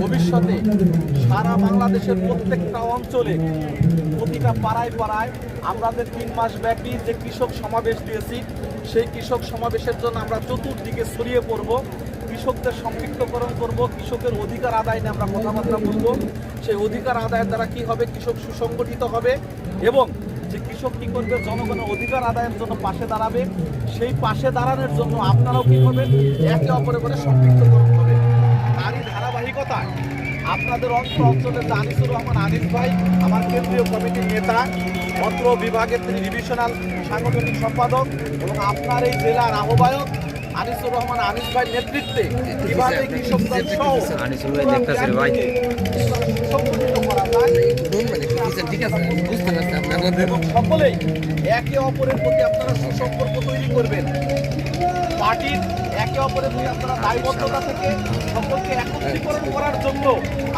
ভবিষ্যতে সারা বাংলাদেশের প্রত্যেকটা অঞ্চলে, প্রতিটা পাড়ায় পাড়ায় আমাদের তিন মাস ব্যাপী যে কৃষক সমাবেশ দিয়েছি, সেই কৃষক সমাবেশের জন্য আমরা চতুর্দিকে ছড়িয়ে পড়ব, কৃষকদের সম্পৃক্তকরণ করব, কৃষকের অধিকার আদায় নিয়ে আমরা কথাবার্তা বলব। সেই অধিকার আদায়ের দ্বারা কি হবে? কৃষক সুসংগঠিত হবে এবং যে কৃষক কি করবে? জনগণের অধিকার আদায়ের জন্য পাশে দাঁড়াবে। সেই পাশে দাঁড়ানোর জন্য আপনারাও কি করবেন? একে অপরের করে সম্পৃক্তকরণ হবে। তারই ধারাবাহিকতায় আপনাদের অঞ্চল অঞ্চলের যে আনিসুর রহমান আনিস ভাই আমার কেন্দ্রীয় কমিটির নেতা অত্র বিভাগের তিনি ডিভিশনাল সাংগঠনিক সম্পাদক এবং আপনার এই জেলার আহ্বায়ক আনিসুর রহমান আনিস ভাই নেতৃত্বে কীভাবে কৃষক দল সহ আনিসুর ভাই দেখতাছে ভাই। সংগঠিত করা যায়। ঠিক আছে বুঝতে পারছি এবং সকলেই একে অপরের প্রতি আপনারা সুসম্পর্ক তৈরি করবেন। পার্টির একে অপরের প্রতি আপনারা দায়বদ্ধতা থেকে সকলকে একত্রীকরণ করার জন্য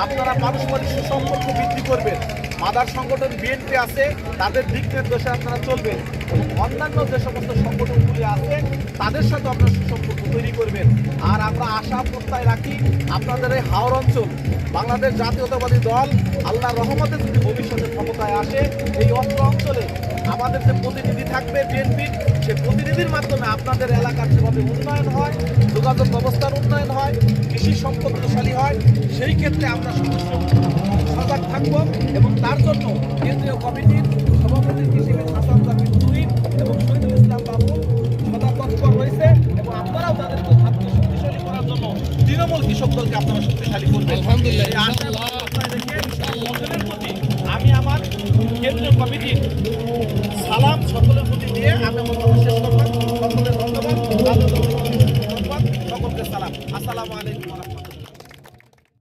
আপনারা পারস্পরিক সুসম্পর্ক বৃদ্ধি করবেন। মাদার সংগঠন বিএনপি আছে, তাদের দিক নির্দেশে আপনারা চলবেন। এবং অন্যান্য যে সমস্ত সংগঠনগুলি আছে তাদের সাথে আপনার সুসম্পর্ক তৈরি করবেন। আর আমরা আশা প্রত্যায় রাখি আপনাদের এই হাওর অঞ্চল, বাংলাদেশ জাতীয়তাবাদী দল আল্লাহ রহমতে যদি ভবিষ্যতে ক্ষমতায় আসে, এই অস্ত্র অঞ্চলে আমাদের যে প্রতিনিধি থাকবে বিএনপি সেই প্রতিনিধির মাধ্যমে আপনাদের এলাকার যেভাবে উন্নয়ন হয়, যোগাযোগ ব্যবস্থার উন্নয়ন হয়, কৃষি সম্পদশালী হয়, সেই ক্ষেত্রে আমরা সদস্য সজাগ থাকব এবং তার জন্য কেন্দ্রীয় কমিটির সভাপতি হিসেবে তৃণমূল দলকে আপনারা শক্তিশালী করবেন। আমি আমার কেন্দ্রীয় কমিটির সালাম সকলের প্রতি দিয়ে আমি কথা শেষ করলাম। সকলের ধন্যবাদ। সকলকে সালাম। আসসালামু আলাইকুম।